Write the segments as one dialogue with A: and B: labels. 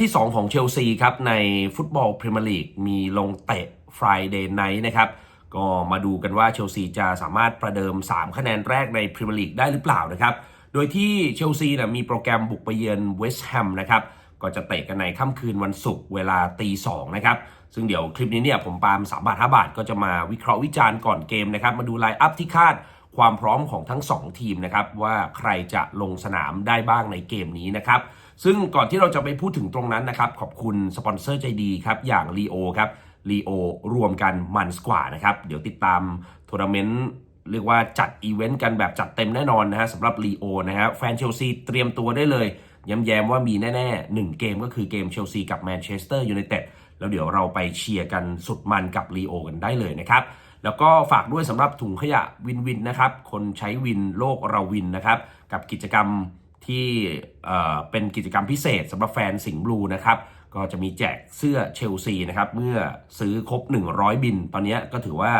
A: ที่ 2 ของเชลซีครับ ในฟุตบอลพรีเมียร์ลีกมีลงเตะ Friday Night นะครับ ก็มาดูกันว่าเชลซีจะสามารถประเดิม 3 คะแนนแรกในพรีเมียร์ลีกได้หรือเปล่านะครับ โดยที่เชลซีนะมีโปรแกรมบุกไปเยือนเวสต์แฮมนะครับก็จะเตะกันในค่ำคืนวันศุกร์เวลาตีสองนะครับ ซึ่งเดี๋ยวคลิปนี้เนี่ยผมปาล์ม3บาท5บาทก็จะมาวิเคราะห์วิจารณ์ก่อนเกมนะครับ มาดูไลน์อัพที่คาดความพร้อมของทั้ง 2 ทีมนะครับ ว่าใครจะลงสนามได้บ้างในเกมนี้นะครับ ซึ่งก่อนที่เราจะไปพูดถึงตรงนั้นนะครับขอบคุณสปอนเซอร์ใจดีครับอย่าง l ีโอครับลีโอรวมกันมันสกว่านะครับเดี๋ยวติดตามทัวร์นาเมนต์เรียกว่าจัดอีเวนต์กันแบบจัดเต็มแน่นอนนะฮะสำหรับลีโอนะฮะแฟนเชลซีเตรียมตัวได้เลยย้ำแย้มว่ามีแน่ๆ1เกมก็คือเกมเชลซีกับแมนเชสเตอร์ยูไนเต็ดแล้วเดี๋ยวเราไปเชียร์กันสุดมันกับลีโอกันได้เลยนะครับแล้วก็ฝากด้วยสำหรับถุงขยะวินวินนะครับ คนใช้วินโลกเราวินนะครับ กับกิจกรรม ที่เป็นกิจกรรมพิเศษสำหรับแฟนสิงห์บลูนะครับก็จะมีแจกเสื้อเชลซีนะครับเมื่อซื้อครบ 100 บิน ตอนนี้ก็ถือว่า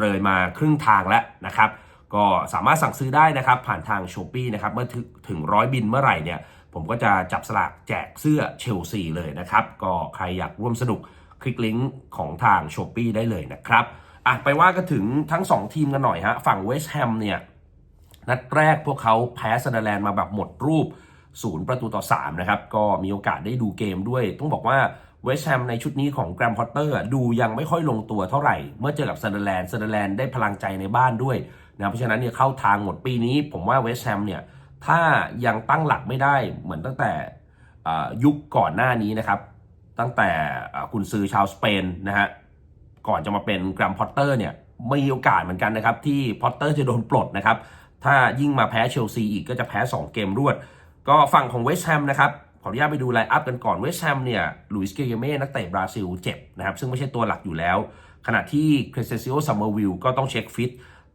A: เลยมาครึ่งทางแล้วนะครับก็สามารถสั่งซื้อได้นะครับผ่านทางช้อปปีนะครับเมื่อถึงร้อยบินเมื่อไหร่เนี่ยผมก็จะจับสลากแจกเสื้อเชลซีเลยนะครับ ก็ใครอยากร่วมสนุกคลิกลิงก์ของทางช้อปปีได้เลยนะครับอะไปว่ากันถึงทั้ง 2 ทีมกันหน่อยฮะฝั่งเวสต์แฮมเนี่ย นัดแรกพวกเขาแพ้ซันดอร์แลนด์มาแบบหมดรูปศูนย์ประตูต่อ 3 นะครับ ก็มีโอกาสได้ดูเกมด้วย ต้องบอกว่าเวสต์แฮมในชุดนี้ของแกรมพอตเตอร์ดูยังไม่ค่อยลงตัวเท่าไหร่ เมื่อเจอกับซันเดอร์แลนด์ซันเดอร์แลนด์ได้พลังใจในบ้านด้วยนะเพราะฉะนั้นเนี่ยเข้าทางหมดปีนี้ ผมว่าเวสต์แฮมเนี่ย ถ้ายังตั้งหลักไม่ได้เหมือนตั้งแต่ยุคก่อนหน้านี้นะครับ ตั้งแต่อ่ากุนซือชาวสเปนนะฮะก่อนจะมาเป็นแกรมพอตเตอร์เนี่ยมีโอกาสเหมือนกันนะครับที่พอตเตอร์จะโดนปลดนะครับ ถ้ายิ่งมาแพ้เชลซีอีกก็จะแพ้ 2 เกมรวด ก็ฝั่งของเวสต์แฮมนะครับขออนุญาตไปดูไลน์อัพกันก่อนเวสต์แฮมเนี่ยลุยส์เกเยเม่นักเตะบราซิลเจ็บนะครับ ซึ่งไม่ใช่ตัวหลักอยู่แล้ว ขณะที่คริสเซซิโอซัมเมอร์วิลก็ต้องเช็คฟิต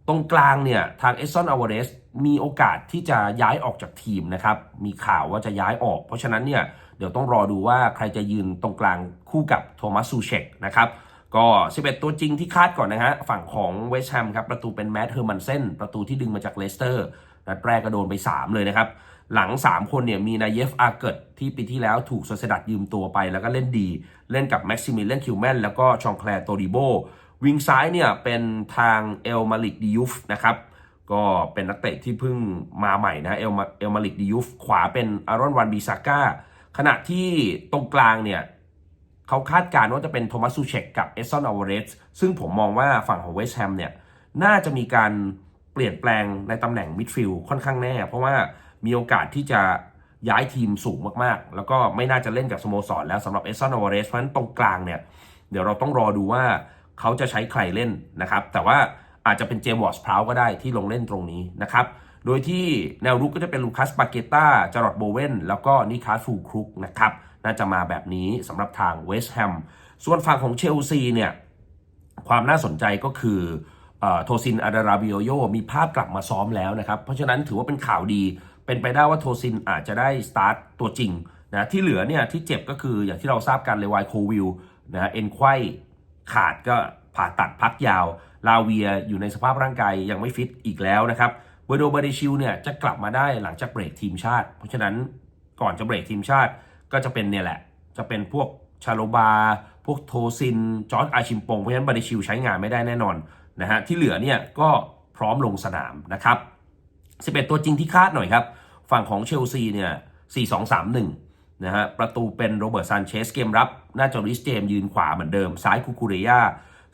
A: ตรงกลางเนี่ยทางเอสซอนอวาเรสมีโอกาสที่จะย้ายออกจากทีมนะครับ มีข่าวว่าจะย้ายออก เพราะฉะนั้นเนี่ยเดี๋ยวต้องรอดูว่าใครจะยืนตรงกลางคู่กับโทมัสซูเชกนะครับ ก็ 11 ตัวจริงที่คาดก่อนนะฮะ ฝั่งของเวสต์แฮมครับ ประตูเป็นแมตต์เฮอร์มันเซนประตูที่ดึงมาจากเลสเตอร์นัดแรกก็โดนไป 3 เลยนะครับ หลัง 3 คนเนี่ยมีนายเยฟอาเกิดที่ปีที่แล้วถูกโซเซดัดยืมตัวไป แล้วก็เล่นดี เล่นกับแม็กซิมิเลนคิวแมนแล้วก็ชองแคลร์โตดิโบวิงซ้ายเนี่ยเป็นทางเอลมาลิกดิยูฟนะครับก็เป็นนักเตะที่เพิ่งมาใหม่นะเอลมาเอลมาลิกดิยูฟขวาเป็นอารอนวันบิซาก้าขณะที่ตรงกลางเนี่ย เขาคาดการณ์ว่าจะเป็นโทมัสซูเชกกับเอสซอนอ v วเรสซึ่งผมมองว่าฝั่งของเวสต์แฮมเนี่ย น่าจะมีการเปลี่ยนแปลงในตำแหน่งมิดฟิลด์ค่อนข้างแน่ เพราะว่ามีโอกาสที่จะย้ายทีมสูงมากๆ แล้วก็ไม่น่าจะเล่นกับสโมสรแล้วสำหรับเอสซอนอ v วเรสเพราะฉะนั้นตรงกลางเนี่ย เดี๋ยวเราต้องรอดูว่าเขาจะใช้ใครเล่นนะครับ แต่ว่าอาจจะเป็นเจมส์วอร์สพราวก็ได้ที่ลงเล่นตรงนี้นะครับโดยที่แนวรุกก็จะเป็นลูคัสปาเกต้าจารอดโบเวนแล้วก็นิคาสฟูครุกนะครับ น่าจะมาแบบนี้สำหรับทางเวสต์แฮมส่วนฝั่งของเชลซีเนี่ยความน่าสนใจก็คือโทซินอาดาราบิโอโยมีภาพกลับมาซ้อมแล้วนะครับ เพราะฉะนั้นถือว่าเป็นข่าวดี เป็นไปได้ว่าโทซินอาจจะได้สตาร์ทตัวจริงนะที่เหลือเนี่ยที่เจ็บก็คืออย่างที่เราทราบกันเลวายโควิลนะเอ็นไขว้ขาดก็ผ่าตัดพักยาว ลาเวียอยู่ในสภาพร่างกายยังไม่ฟิตอีกแล้วนะครับเบอร์โดบาเดชิลเนี่ยจะกลับมาได้หลังจากเบรกทีมชาติ เพราะฉะนั้นก่อนจะเบรกทีมชาติ ก็จะเป็นเนี่ยแหละ จะเป็นพวกชาโลบา พวกโทซิน จอร์จอาชิมปง เพราะฉะนั้นบาเดชิลใช้งานไม่ได้แน่นอนนะฮะ ที่เหลือเนี่ยก็พร้อมลงสนามนะครับ 11 ตัวจริงที่คาดหน่อยครับ ฝั่งของเชลซีเนี่ย 4-2-3-1 นะฮะ ประตูเป็นโรเบิร์ตซานเชสเกมรับ หน้าจอริสเจมยืนขวาเหมือนเดิม ซ้ายคูคูเรีย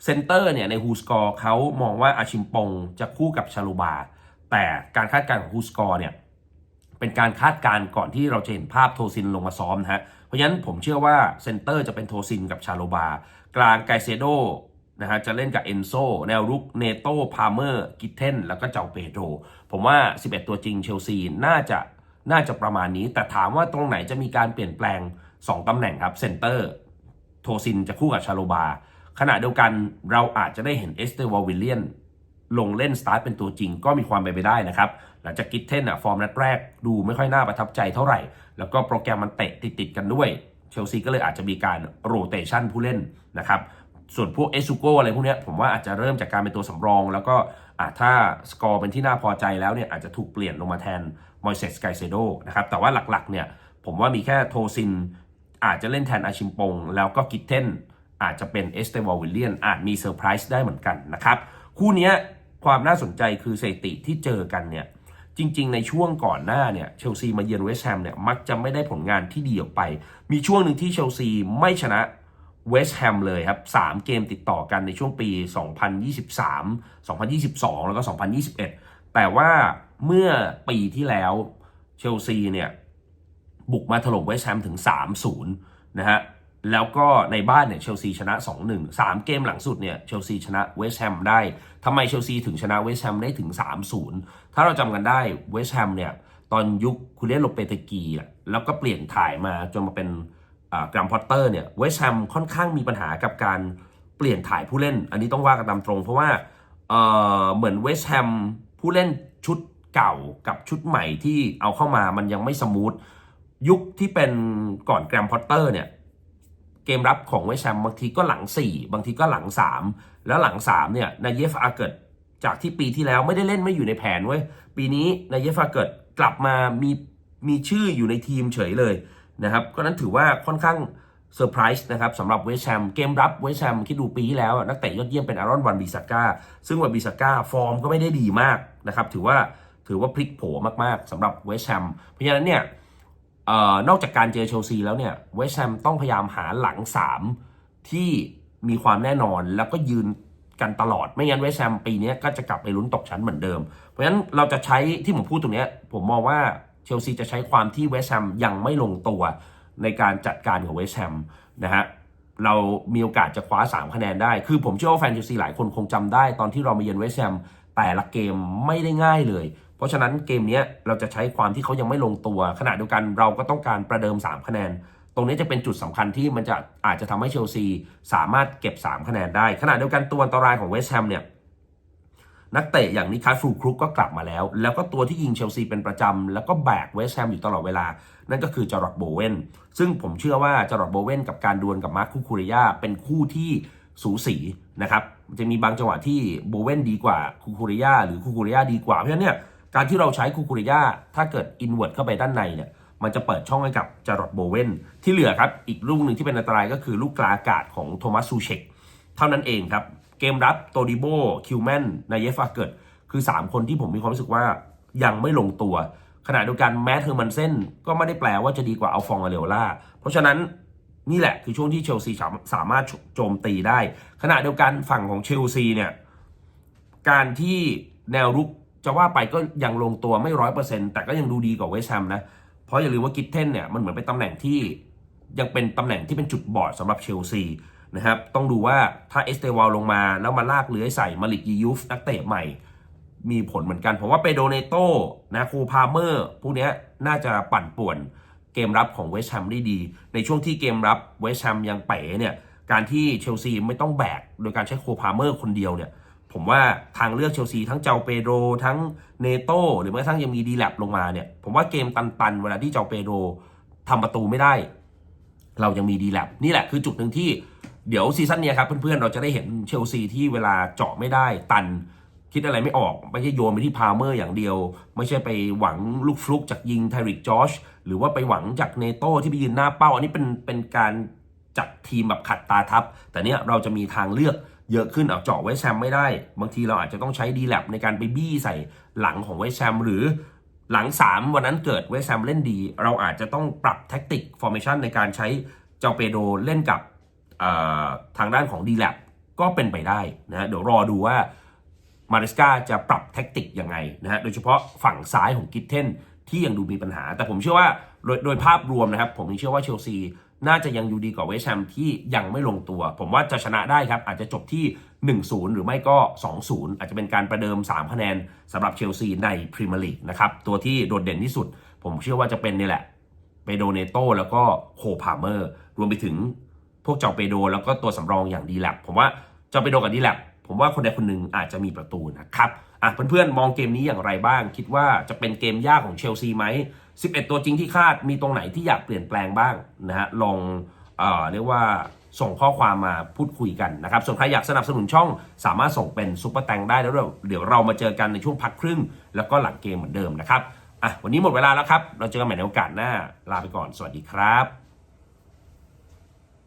A: เซนเตอร์เนี่ยในฮูสกอร์เขามองว่าอาชิมปงจะคู่กับชาลูบา แต่การคาดการณ์ของฮูสกอร์เนี่ย เป็นการคาดการณ์ก่อนที่เราจะเห็นภาพโทซินลงมาซ้อมนะฮะ เพราะฉะนั้นผมเชื่อว่าเซนเตอร์จะเป็นโทซินกับชาโลบา กลางไกเซโดนะฮะจะเล่นกับเอนโซแนวรุกเนโตพาเมอร์กิเทนแล้วก็เจ้าเปโดรผมว่า 11 ตัวจริงเชลซีน่าจะน่าจะประมาณนี้ แต่ถามว่าตรงไหนจะมีการเปลี่ยนแปลง 2ตำแหน่งครับเซนเตอร์โทซินจะคู่กับชาโลบา ขณะเดียวกันเราอาจจะได้เห็นเอสเตอร์วอลวิลเลียน ลงเล่นสตาร์ทเป็นตัวจริงก็มีความเป็นไปได้นะครับ หลังจากกิทเทนอะฟอร์มนัดแรกดูไม่ค่อยน่าประทับใจเท่าไหร่ แล้วก็โปรแกรมมันเตะติดๆกันด้วย เชลซีก็เลยอาจจะมีการโรเตชันผู้เล่นนะครับส่วนพวกเอซูโกอะไรพวกเนี้ยผมว่าอาจจะเริ่มจากการเป็นตัวสำรอง แล้วก็ถ้าสกอร์เป็นที่น่าพอใจแล้วเนี่ยอาจจะถูกเปลี่ยนลงมาแทนมอยเซสไกเซโดนะครับแต่ว่าหลักๆเนี่ยผมว่ามีแค่โทซิน อาจจะเล่นแทนอาชิมปง แล้วก็กิตเทนอาจจะเป็นเอสเตวอลวิลเลียนอาจมีเซอร์ไพรส์ได้เหมือนกันนะครับ คู่เนี้ย ความน่าสนใจคือสถิติที่เจอกันเนี่ยจริง ๆ ในช่วงก่อนหน้าเนี่ยเชลซีมาเยือนเวสต์แฮมเนี่ยมักจะไม่ได้ผลงานที่ดีออกไป มีช่วงหนึ่งที่เชลซีไม่ชนะเวสต์แฮมเลยครับ3เกมติดต่อกันในช่วงปี 2023 2022 แล้วก็ 2021 แต่ว่าเมื่อปีที่แล้วเชลซีเนี่ยบุกมาถล่มเวสต์แฮมถึง 3-0 นะฮะ แล้วก็ในบ้านเนี่ยเชลซีชนะ 2-1 3 เกมหลังสุดเนี่ยเชลซีชนะเวสต์แฮมได้ทำไมเชลซีถึงชนะเวสต์แฮมได้ถึง 3-0 ถ้าเราจำกันได้เวสต์แฮมเนี่ยตอนยุคคุณเล่นโลเปเตกีอะแล้วก็เปลี่ยนถ่ายมาจนมาเป็นกรัมพอตเตอร์เนี่ยเวสต์แฮมค่อนข้างมีปัญหากับการเปลี่ยนถ่ายผู้เล่น อันนี้ต้องว่ากันตามตรง เพราะว่าเเหมือนเวสต์แฮมผู้เล่นชุดเก่ากับชุดใหม่ที่เอาเข้ามามันยังไม่สมูทยุคที่เป็นก่อนแกรมพอตเตอร์เนี่ย เกมรับของเวสต์แฮมบางทีก็หลัง 4 บางทีก็หลัง 3 แล้วหลัง 3 เนี่ยนายเยฟอาเกิดจากที่ปีที่แล้วไม่ได้เล่นไม่อยู่ในแผนเว้ยปีนี้นายเยฟอาเกิดกลับมามีมีชื่ออยู่ในทีมเฉยเลยนะครับก็นั้นถือว่าค่อนข้างเซอร์ไพรส์นะครับสำหรับเวสต์แฮมเกมรับเวสต์แฮมคิดดูปีที่แล้ว นักเตะยอดเยี่ยมเป็นอารอนวันบิสก้าซึ่งวันบิสก้าฟอร์มก็ไม่ได้ดีมากนะครับถือว่าถือว่าพลิกโผมากๆสำหรับเวสต์แฮมเพราะฉะนั้นเนี่ย นอกจากการเจอเชลซีแล้วเนี่ยเวสต์แฮมต้องพยายามหาหลัง3ที่มีความแน่นอนแล้วก็ยืนกันตลอดไม่งั้นเวสต์แฮมปีนี้ก็จะกลับไปลุ้นตกชั้นเหมือนเดิม เพราะฉะนั้นเราจะใช้ที่ผมพูดตรงเนี้ยผมมองว่าเชลซีจะใช้ความที่เวสต์แฮมยังไม่ลงตัวในการจัดการกับเวสต์แฮมนะฮะเรามีโอกาสจะคว้า 3 คะแนนได้ คือผมเชื่อว่าแฟนเชลซีหลายคนคงจำได้ ตอนที่เรามาเยือนเวสต์แฮมแต่ละเกมไม่ได้ง่ายเลย ราะฉะนั้นเกมนี้เราจะใช้ความที่เขายังไม่ลงตัว ขณะเดียวกันเราก็ต้องการประเดิม 3 คะแนน ตรงนี้จะเป็นจุดสำคัญที่มันจะอาจจะทำให้เชลซีสามารถเก็บ 3 คะแนนได้ ขณะเดียวกันตัวอันตรายของเวสต์แฮมเนี่ยนักเตะอย่างนิคัสฟูครุกก็กลับมาแล้ว แล้วก็ตัวที่ยิงเชลซีเป็นประจำ แล้วก็แบกเวสต์แฮมอยู่ตลอดเวลา นั่นก็คือจอร์ดโบเวนซึ่งผมเชื่อว่าจอร์ดโบเวนกับการดวลกับมาร์คคูคูริยาเป็นคู่ที่สูสีนะครับจะมีบางจังหวะที่โบเวนดีกว่าคูคูริยาหรือคูคูริยาดีกว่าเพราะฉะนั้นเนี่ย การที่เราใช้คูคูริยาถ้าเกิดอินเวอร์ตเข้าไปด้านในเนี่ยมันจะเปิดช่องให้กับจารดโบเวนที่เหลือครับ อีกลูกหนึ่งที่เป็นอันตรายก็คือลูกกลาอากาศของโทมัสซูเชกเท่านั้นเองครับ เกมรับโตดิโบคิวแมนนายเยฟาเกิดคือ 3 คนที่ผมมีความรู้สึกว่ายังไม่ลงตัว ขณะเดียวกันแมทเทอร์มันเซนก็ไม่ได้แปลว่าจะดีกว่าเอัลฟองอาเรโอล่าเพราะฉะนั้นนี่แหละคือช่วงที่เชลซีสามารถโจมตีได้ ขณะเดียวกันฝั่งของเชลซีเนี่ยการที่แนวรุก จะว่าไปก็ยังลงตัวไม่ร้อยเปอร์เซ็นต์แต่ก็ยังดูดีกว่าเวสต์แฮมนะ เพราะอย่าลืมว่ากิตเทนเนี่ยมันเหมือนเป็นตำแหน่งที่ยังเป็นตำแหน่งที่เป็นจุดบอดสำหรับเชลซีนะครับ ต้องดูว่าถ้าเอสเตวาลงมาแล้วมาลากเลื้อยใส่มาลิกยียูฟนักเตะใหม่ มีผลเหมือนกัน ผมว่าเปโดเนโตนะคูพาเมอร์พวกนี้น่าจะปั่นป่วนเกมรับของเวสต์แฮมได้ดี ในช่วงที่เกมรับเวสต์แฮมยังเป๋เนี่ยการที่เชลซีไม่ต้องแบก โดยการใช้โคพาเมอร์คนเดียวเนี่ย ผมว่าทางเลือกเชลซีทั้งเจ้าเปโดรทั้งเนโตหรือแม้กระทั่งยังมีดีแลบลงมาเนี่ย ผมว่าเกมตันๆ เวลาที่เจ้าเปโดรทำประตูไม่ได้ เรายังมีดีแลบนี่แหละคือจุดหนึ่งที่เดี๋ยวซีซั่นนี้ครับเพื่อนๆเราจะได้เห็นเชลซีที่เวลาเจาะไม่ได้ตันคิดอะไรไม่ออก ไม่ใช่โยนไปที่พาเมอร์อย่างเดียว ไม่ใช่ไปหวังลูกฟลุกจากยิงไทริกจอชหรือว่าไปหวังจากเนโตที่ไปยืนหน้าเป้า อันนี้เป็นเป็นการจัดทีมแบบขัดตาทับ แต่เนี้ยเราจะมีทางเลือก เยอะขึ้นเอาเจาะไว้แซมไม่ได้ บางทีเราอาจจะต้องใช้ดีแลบในการไปบี้ใส่หลังของไว้แซมหรือหลัง 3 วันนั้นเกิดไว้แซมเล่นดี เราอาจจะต้องปรับแท็กติกฟอร์เมชันในการใช้เจ้าเปโดเล่นกับทางด้านของดีแลบก็เป็นไปได้นะเดี๋ยวรอดูว่ามาริสกาจะปรับแท็กติกยังไงนะฮะโดยเฉพาะฝั่งซ้ายของกิตเทนที่ยังดูมีปัญหา แต่ผมเชื่อว่าโดยโดยภาพรวมนะครับ ผมเชื่อว่าเชลซี น่าจะยังดูดีกว่าเวสแฮมที่ยังไม่ลงตัว ผมว่าจะชนะได้ครับ อาจจะจบที่ 1-0 หรือไม่ก็ 2-0 อาจจะเป็นการประเดิม 3 คะแนนสำหรับเชลซีในพรีเมียร์ลีกนะครับ ตัวที่โดดเด่นที่สุด ผมเชื่อว่าจะเป็นนี่แหละเปโดเนโตแล้วก็โคพาเมอร์รวมไปถึงพวกเจ้าเปโดแล้วก็ตัวสำรองอย่างดีแลบผมว่าเจ้าเปโดกับดีแลบผมว่าคนใดคนหนึ่งอาจจะมีประตูนะครับอะเพื่อนๆมองเกมนี้อย่างไรบ้าง คิดว่าจะเป็นเกมยากของเชลซีไหม 11 ตัวจริงที่คาดมีตรงไหนที่อยากเปลี่ยนแปลงบ้างนะฮะลองเอ่อเรียกว่าส่งข้อความมาพูดคุยกันนะครับ ส่วนใครอยากสนับสนุนช่องสามารถส่งเป็นซุปเปอร์แตงได้แล้วเดี๋ยวเรามาเจอกันในช่วงพักครึ่ง แล้วก็หลังเกมเหมือนเดิมนะครับอะวันนี้หมดเวลาแล้วครับ เราเจอกันใหม่ในโอกาสหน้าลาไปก่อนสวัสดีครับ